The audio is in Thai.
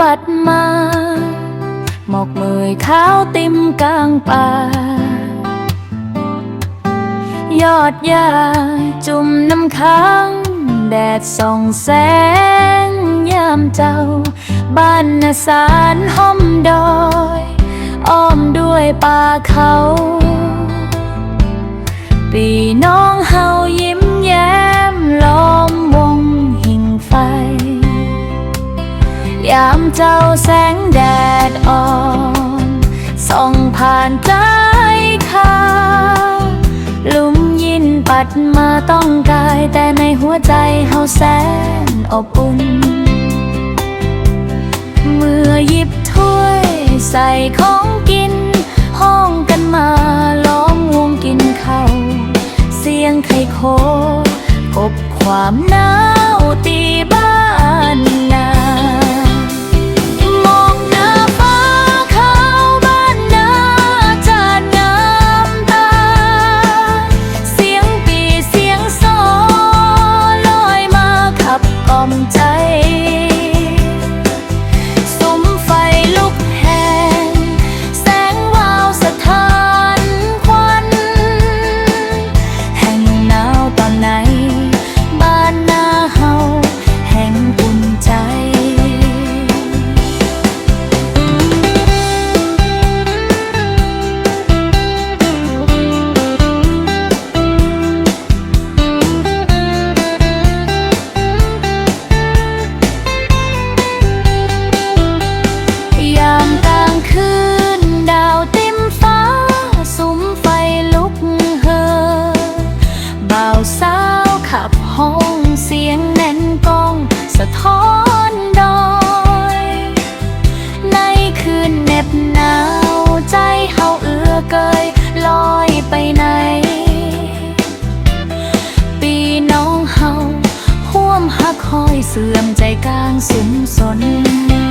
ปัดมา หมอกเมยขาวติมกลางป่า ยอดหญ้าจุ่มน้ำค้างแดดส่องแสงยามเจ้า บ้านนาสารห้อมดอก เจ้าแสงแดดอ่อนส่องผ่านใจข้าลุมยินปัดมาต้องกาย แต่ในหัวใจเฮาแสนอบอุ่น เมื่อหยิบถ้วยใส่ของกิน ใจ เสื่อมใจกลางสุมสน